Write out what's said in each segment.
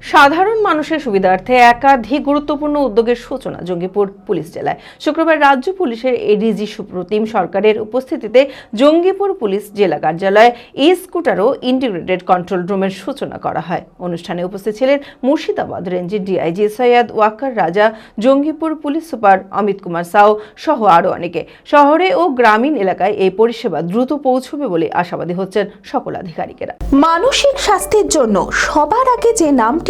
সাধারণ মানুষের সুবিধার্থে একাধিক গুরুত্বপূর্ণ উদ্যোগের সূচনা জঙ্গিপুর পুলিশ জেলায়। শুক্রবার রাজ্য পুলিশের এডিজি সুপ্রতিম সরকারের উপস্থিতিতে জঙ্গিপুর পুলিশ জেলা কার্যালয়ে ই স্কুটার ও ইন্টিগ্রেটেড কন্ট্রোল রুমের সূচনা করা হয়। অনুষ্ঠানে উপস্থিত ছিলেন মুর্শিদাবাদ রেঞ্জের DIG Syed Waqar Raja, Jangipur police super Amit Kumar Shaw সহ আরও অনেকে। শহরে ও গ্রামীণ এলাকায় এই পরিষেবা দ্রুত পৌঁছবে বলে আশাবাদী হচ্ছেন সকল আধিকারিকেরা। মানসিক স্বাস্থ্যের জন্য সবার আগে যে নামটি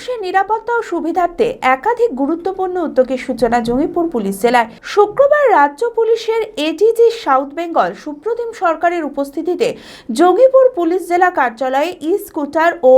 মানুষের নিরাপত্তা ও সুবিধার্থে একাধিক গুরুত্বপূর্ণ উদ্যোগের সূচনা জঙ্গিপুর পুলিশ জেলায়। শুক্রবার রাজ্য পুলিশের এডিজি সাউথ বেঙ্গল সুপ্রতিম সরকারের উপস্থিতিতে জঙ্গিপুর পুলিশ জেলা কার্যালয়ে ই স্কুটার ও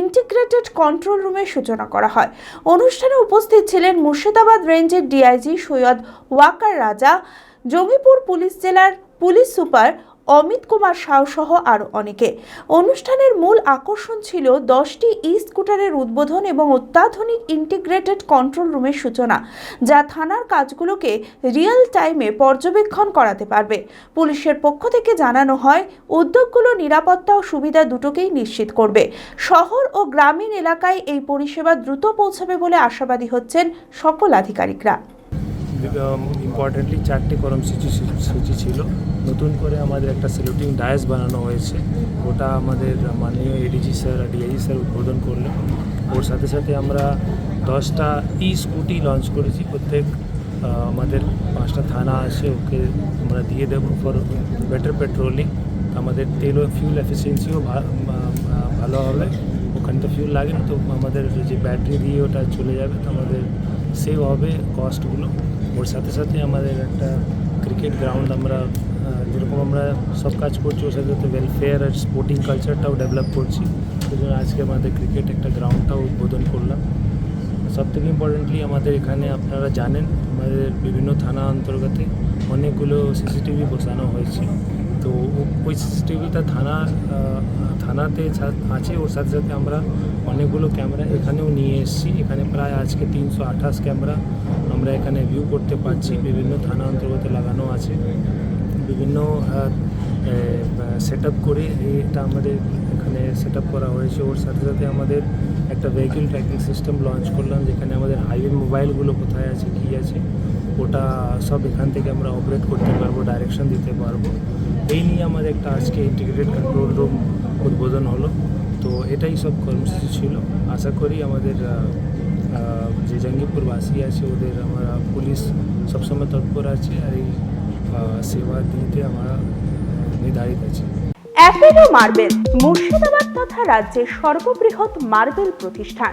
ইন্টিগ্রেটেড কন্ট্রোল রুমের সূচনা করা হয়। অনুষ্ঠানে উপস্থিত ছিলেন মুর্শিদাবাদ রেঞ্জের ডিআইজি সৈয়দ ওয়াকার রাজা, জঙ্গিপুর পুলিশ জেলার পুলিশ সুপার অমিত কুমার সাউ সহ আরও অনেকে। অনুষ্ঠানের মূল আকর্ষণ ছিল দশটি ই স্কুটারের উদ্বোধন এবং অত্যাধুনিক ইন্টিগ্রেটেড কন্ট্রোল রুমের সূচনা, যা থানার কাজগুলোকে রিয়েল টাইমে পর্যবেক্ষণ করাতে পারবে। পুলিশের পক্ষ থেকে জানানো হয়, উদ্যোগগুলো নিরাপত্তা ও সুবিধা দুটোকেই নিশ্চিত করবে। শহর ও গ্রামীণ এলাকায় এই পরিষেবা দ্রুত পৌঁছাবে বলে আশাবাদী হচ্ছেন সকল আধিকারিকরা। ইম্পর্টেন্টলি চারটে কর্মসূচি সূচি ছিল। নতুন করে আমাদের একটা সেলুটিং ডায়াস বানানো হয়েছে। ওটা আমাদের মাননীয় এডিজি স্যার ডিআইজি স্যার উদ্বোধন করলেন। ওর সাথে সাথে আমরা দশটা ই স্কুটি লঞ্চ করেছি। প্রত্যেক আমাদের পাঁচটা থানা আছে। ওকে আমরা দিয়ে দেবো ফর বেটার পেট্রোলিং আমাদের তেল ও ফিউল এফিসিয়েন্সিও ভালো হবে। ওখানে তো ফিউল লাগে না তো আমাদের যে ব্যাটারি দিয়ে ওটা চলে যাবে, তো আমাদের সেভ হবে কস্টগুলো ওর সাথে সাথে আমাদের একটা ক্রিকেট গ্রাউন্ড আমরা যেরকম আমরা সব কাজ করছি, ওর সাথে সাথে ওয়েলফেয়ার আর স্পোর্টিং কালচারটাও ডেভেলপ করছি। সেজন্য আজকে আমাদের ক্রিকেট একটা গ্রাউন্ডটাও উদ্বোধন করলাম। সব থেকে ইম্পর্টেন্টলি আমাদের এখানে আপনারা জানেন, আমাদের বিভিন্ন থানা অন্তর্গতে অনেকগুলো সিসিটিভি বসানো হয়েছে। ওই সিসিটিভিটা থানা থানাতে আছে, ওর সাথে সাথে আমরা অনেকগুলো ক্যামেরা এখানেও নিয়ে এসেছি। এখানে প্রায় আজকে তিনশো আঠাশ ক্যামেরা আমরা এখানে ভিউ করতে পারছি। বিভিন্ন থানা অন্তর্গত লাগানো আছে। বিভিন্ন সেট আপ করে এটা আমাদের এখানে সেট করা হয়েছে। ওর সাথে সাথে আমাদের একটা ভেহিকেল ট্র্যাকিং সিস্টেম লঞ্চ করলাম, যেখানে আমাদের হাইওয়ে মোবাইলগুলো কোথায় আছে, কী আছে, ওটা সব এখান থেকে আমরা অপারেট করতে পারব ডাইরেকশন দিতে পারব। এই নিয়ে আমাদের একটা আজকে ইন্টিগ্রেটেড কন্ট্রোল রুম উদ্বোধন হলো। তো এটাই সব কর্মসূচি ছিল। আশা করি আমাদের যে জঙ্গিপুরবাসী আছে, ওদের আমরা পুলিশ সবসময় তৎপর আছে আর এই সেবা দিতে আমরা নির্ধারিত আছি। অ্যাপেলো মার্বেল মুর্শিদাবাদ তথা রাজ্যের সর্ববৃহৎ মার্বেল প্রতিষ্ঠান।